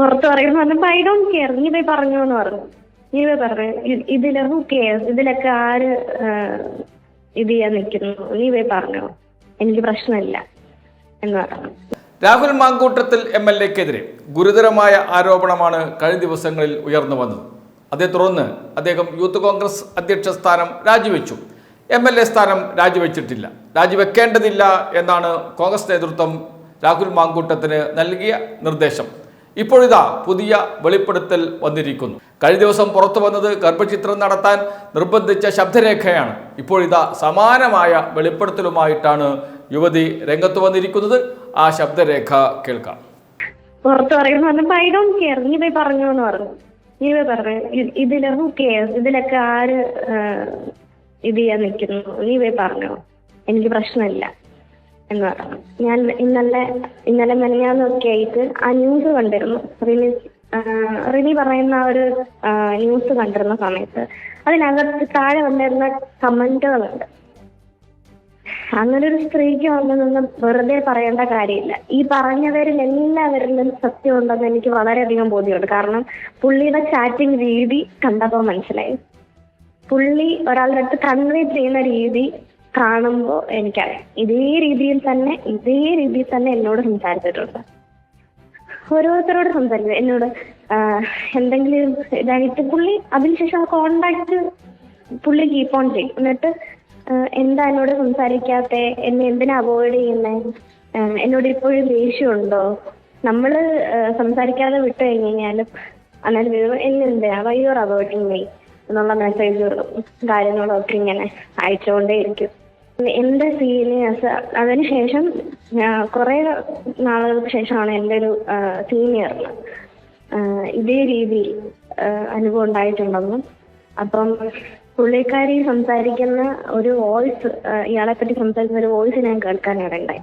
പുറത്ത് പറയുന്നു. പറഞ്ഞപ്പോ ഐ ഡോണ്ട് കെയർ നീ പോയി പറഞ്ഞു എന്ന് പറഞ്ഞു. നീ പോയി പറഞ്ഞു. ഇതിൽ ഹു കെയർ ഇതിലൊക്കെ ആര് ഇത് ചെയ്യാൻ നിൽക്കുന്നു? നീ പോയി പറഞ്ഞു. എനിക്ക് പ്രശ്നമില്ല എന്ന് പറഞ്ഞു. രാഹുൽ മാങ്കൂട്ടത്തിൽ എം എൽ എക്കെതിരെ ഗുരുതരമായ ആരോപണമാണ് കഴിഞ്ഞ ദിവസങ്ങളിൽ ഉയർന്നു വന്നത്. അതേ തുടർന്ന് അദ്ദേഹം യൂത്ത് കോൺഗ്രസ് അധ്യക്ഷ സ്ഥാനം രാജിവെച്ചു. എം എൽ എ സ്ഥാനം രാജിവെച്ചിട്ടില്ല. രാജിവെക്കേണ്ടതില്ല എന്നാണ് കോൺഗ്രസ് നേതൃത്വം രാഹുൽ മാങ്കൂട്ടത്തിന് നൽകിയ നിർദ്ദേശം. ഇപ്പോഴിതാ പുതിയ വെളിപ്പെടുത്തൽ വന്നിരിക്കുന്നു. കഴിഞ്ഞ ദിവസം പുറത്തു വന്നത് ഗർഭചിത്രം നടത്താൻ നിർബന്ധിച്ച ശബ്ദരേഖയാണ്. ഇപ്പോഴിതാ സമാനമായ വെളിപ്പെടുത്തലുമായിട്ടാണ് യുവതി രംഗത്ത് വന്നിരിക്കുന്നത്. ആ ശബ്ദരേഖ കേൾക്കാം. പുറത്തു പറയുന്നു. I don't care. നീ പോയി പറഞ്ഞു എന്ന് പറഞ്ഞു. നീ പോയി പറഞ്ഞു. ഇതിൽ കെയർ? ഇതിലൊക്കെ ആര് ഇത് ചെയ്യാൻ നിൽക്കുന്നു നീ പോയി പറഞ്ഞു. എനിക്ക് പ്രശ്നമില്ല. എന്ന് ഞാൻ ഇന്നലെ ഇന്നലെ മെനയാന്നൊക്കെ ആയിട്ട് ആ ന്യൂസ് കണ്ടിരുന്നു. റിനി റിനി പറയുന്ന ഒരു ന്യൂസ് കണ്ടിരുന്ന സമയത്ത്. അതിനകത്ത് താഴെ വന്നിരുന്ന കമന്റുകളുണ്ട് അങ്ങനെ ഒരു സ്ത്രീക്ക് വന്നതൊന്നും വെറുതെ പറയേണ്ട കാര്യമില്ല. ഈ പറഞ്ഞവരിൽ എല്ലാവരിലും സത്യം ഉണ്ടെന്ന് എനിക്ക് വളരെയധികം ബോധ്യമുണ്ട്. കാരണം പുള്ളിയുടെ ചാറ്റിംഗ് രീതി കണ്ടപ്പോൾ മനസ്സിലായി. പുള്ളി ഒരാളുടെ അടുത്ത് കൺവേ ചെയ്യുന്ന രീതി കാണുമ്പോൾ എനിക്കറിയാം. ഇതേ രീതിയിൽ തന്നെ ഇതേ രീതിയിൽ തന്നെ എന്നോട് സംസാരിച്ചിട്ടുണ്ട്. ഓരോരുത്തരോട് സംസാരിക്കും. എന്നോട് എന്തെങ്കിലും ഇതായിട്ട് പുള്ളി അതിനുശേഷം ആ കോണ്ടാക്ട് പുള്ളി കീപ്പ് ഓൺ ചെയ്യും. എന്നിട്ട് എന്താ എന്നോട് സംസാരിക്കാത്ത? എന്നെ എന്തിനാ അവോയ്ഡ് ചെയ്യുന്നേ? എന്നോട് ഇപ്പോഴും ദേഷ്യമുണ്ടോ? നമ്മൾ ആ, സംസാരിക്കാതെ വിട്ടു കഴിഞ്ഞ് കഴിഞ്ഞാലും അന്നേരം വീഴും എന്നെന്താ വൈ യുവർ അവോയ്ഡിങ് മീ എന്നുള്ള മെസ്സേജുകളും കാര്യങ്ങളും ഒക്കെ ഇങ്ങനെ അയച്ചുകൊണ്ടേയിരിക്കും. എന്റെ സീനിയേഴ്സ് അതിനുശേഷം കുറെ നാളുകൾക്ക് ശേഷമാണ് എന്റെ ഒരു സീനിയറിന് ഇതേ രീതിയിൽ അനുഭവം ഉണ്ടായിട്ടുണ്ടെന്നും അപ്പം പുള്ളിക്കാരി സംസാരിക്കുന്ന ഒരു വോയിസ് ഇയാളെ പറ്റി സംസാരിക്കുന്ന ഒരു വോയിസ് ഞാൻ കേൾക്കാനിടയുണ്ടായി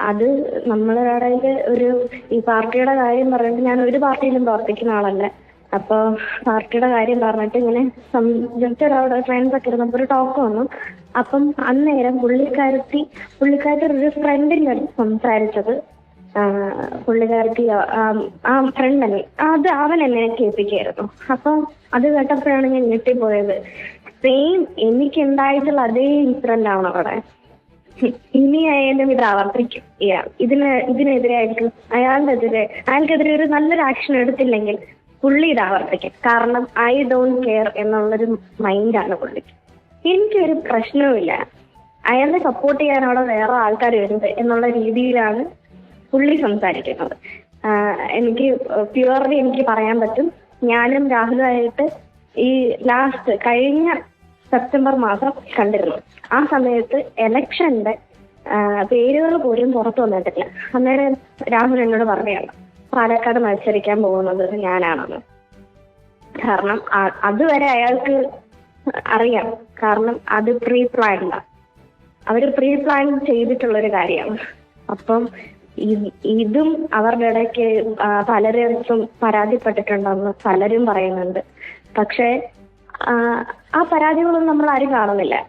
അത് നമ്മളുടെ ഒരു ഈ പാർട്ടിയുടെ കാര്യം പറഞ്ഞിട്ട് ഞാൻ ഒരു പാർട്ടിയിലും പ്രവർത്തിക്കുന്ന ആളല്ല. അപ്പൊ പാർട്ടിയുടെ കാര്യം പറഞ്ഞിട്ട് ഇങ്ങനെ ജസ്റ്റ് അവിടെ ഫ്രണ്ട്സ് ഒക്കെ ഇരുന്നപ്പോ ഒരു ടോക്ക് വന്നു. അപ്പം അന്നേരം പുള്ളിക്കാരത്തി പുള്ളിക്കാരത്തി ഒരു ഫ്രണ്ടിന്റെ സംസാരിച്ചത്. പുള്ളിക്കാരത്തി ആ- ഫ്രണ്ട് അത് അവൻ എന്നെ കേൾപ്പിക്കായിരുന്നു. അപ്പം അത് കേട്ടപ്പോഴാണ് ഞാൻ ഞെട്ടിപ്പോയത്. സെയിം എനിക്ക് ഉണ്ടായിട്ടുള്ള അതേ ഇൻസിഡന്റ് ആണ് അവിടെ. ഇനി ആയാലും ഇത് ആവർത്തിക്കും. ഇയാൾ. ഇതിന് അയാളുടെ എതിരെ അയാൾക്കെതിരെ ഒരു നല്ലൊരു ആക്ഷൻ എടുത്തില്ലെങ്കിൽ പുള്ളി ഇത് ആവർത്തിക്കും. കാരണം ഐ ഡോണ്ട് കെയർ എന്നുള്ളൊരു മൈൻഡാണ് പുള്ളിക്ക് എനിക്കൊരു പ്രശ്നവുമില്ല. അയാളെ സപ്പോർട്ട് ചെയ്യാൻ അവിടെ വേറെ ആൾക്കാർ വരുന്നത് എന്നുള്ള രീതിയിലാണ് പുള്ളി സംസാരിക്കുന്നത്. എനിക്ക് പ്യുവർലി എനിക്ക് പറയാൻ പറ്റും. ഞാനും രാഹുലുമായിട്ട് ഈ ലാസ്റ്റ് കഴിഞ്ഞ സെപ്റ്റംബർ മാസം കണ്ടിരുന്നു. ആ സമയത്ത് എലക്ഷന്റെ പേരുകൾ പോലും പുറത്തു വന്നിട്ടില്ല. അന്നേരം രാഹുൽ എന്നോട് പറയുകയാണ് പാലക്കാട് മത്സരിക്കാൻ പോകുന്നത് ഞാനാണെന്ന്. കാരണം അതുവരെ അയാൾക്ക് അറിയാം. കാരണം അത് പ്രീ പ്ലാൻഡാ അവർ പ്രീ പ്ലാൻ ചെയ്തിട്ടുള്ള ഒരു കാര്യമാണ്. അപ്പം ഇതും അവരുടെ ഇടയ്ക്ക് പലരും പരാതിപ്പെട്ടിട്ടുണ്ടെന്ന് പലരും പറയുന്നുണ്ട്. പക്ഷെ ആ, പരാതികളൊന്നും നമ്മൾ ആരും കാണുന്നില്ല.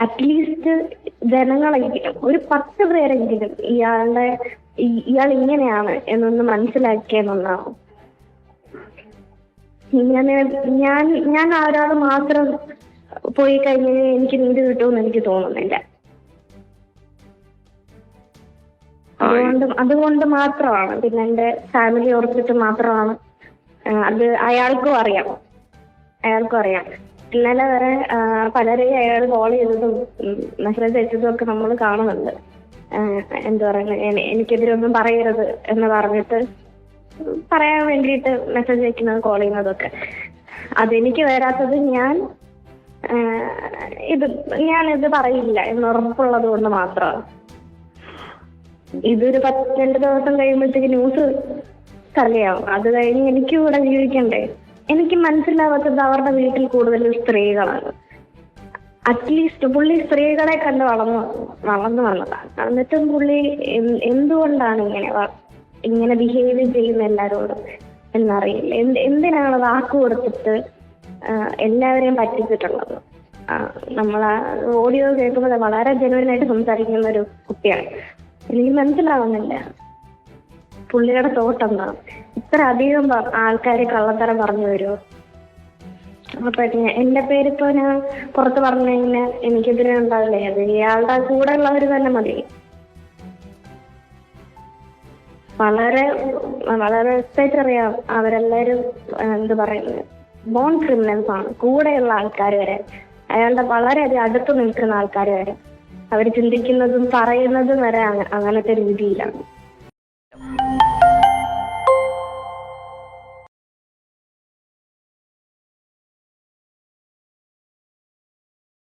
അറ്റ്ലീസ്റ്റ് ജനങ്ങളെങ്കിലും ഒരു പത്ത് പേരെങ്കിലും ഇയാളുടെ ഇയാൾ ഇങ്ങനെയാണ് എന്നൊന്ന് മനസ്സിലാക്കിയെന്നൊന്നാവും ഇങ്ങനെ ഞാൻ ഞാൻ ആ ഒരാൾ മാത്രം പോയി കഴിഞ്ഞാൽ എനിക്ക് നീതി കിട്ടുമെന്ന് എനിക്ക് തോന്നുന്നില്ല. അതുകൊണ്ട് അതുകൊണ്ട് മാത്രമാണ്. പിന്നെ എന്റെ ഫാമിലി ഓർത്തിട്ട് മാത്രമാണ്. അത് അയാൾക്കും അറിയാം. അയാൾക്കും അറിയാം. ഇന്നലെ വരെ പലരെയും അയാൾ കോൾ ചെയ്തതും മെസ്സേജ് അയച്ചതും ഒക്കെ നമ്മൾ കാണുന്നുണ്ട്. എന്താ പറയുക എനിക്കെതിരൊന്നും പറയരുത് എന്ന് പറഞ്ഞിട്ട് പറയാൻ വേണ്ടിയിട്ട് മെസ്സേജ് അയക്കുന്നത് കോൾ ചെയ്യുന്നതൊക്കെ. അതെനിക്ക് വരാത്തത് ഞാൻ ഇത് ഞാൻ ഇത് പറയില്ല എന്ന് ഉറപ്പുള്ളത് കൊണ്ട് മാത്രമാണ് ഇതൊരു പത്ത് രണ്ട് ദിവസം കഴിയുമ്പോഴത്തേക്ക് ന്യൂസ് തലയാവും അത് കഴിഞ്ഞ് എനിക്ക് ഇവിടെ ജീവിക്കണ്ടേ? എനിക്ക് മനസ്സിലാവാത്തത് അവരുടെ വീട്ടിൽ കൂടുതൽ സ്ത്രീകളാണ്. അറ്റ്ലീസ്റ്റ് പുള്ളി സ്ത്രീകളെ കണ്ട് വളർന്നു വളർന്നു വന്നതാണ് എന്നിട്ടും പുള്ളി എന്ത് എന്തുകൊണ്ടാണ് ഇങ്ങനെ ഇങ്ങനെ ബിഹേവ് ചെയ്യുന്ന എല്ലാരോടും എന്നറിയില്ല. എന്ത് എന്തിനാണ് വാക്ക് കൊടുത്തിട്ട് എല്ലാവരെയും പറ്റിച്ചിട്ടുള്ളത്? നമ്മൾ ഓഡിയോ കേൾക്കുമ്പോൾ വളരെ ജനുവനായിട്ട് സംസാരിക്കുന്ന ഒരു കുട്ടിയാണ്. എനിക്ക് മനസ്സിലാവുന്നില്ല. പുള്ളിയുടെ തോട്ടെന്താ? ഇത്ര അധികം ആൾക്കാർ കള്ളത്തരം പറഞ്ഞു വരുമോ അപ്പൊ എന്റെ പേരിപ്പോ ഞാൻ പുറത്ത് പറഞ്ഞു കഴിഞ്ഞാൽ എനിക്കെതിരെ ഉണ്ടാവില്ലേ? അത് ഇയാളുടെ കൂടെ ഉള്ളവർ തന്നെ മതി. വളരെ വളരെ അറിയാം അവരെല്ലാരും എന്ത് പറയുന്നത്? ബോൺ ക്രിമിനൽസ് ആണ്. കൂടെയുള്ള ആൾക്കാർ വരെ. അയാളുടെ വളരെയധികം അടുത്ത് നിൽക്കുന്ന ആൾക്കാർ വരെ. അവർ ചിന്തിക്കുന്നതും പറയുന്നതും വരെ അങ്ങ- അങ്ങനത്തെ രീതിയിലാണ്.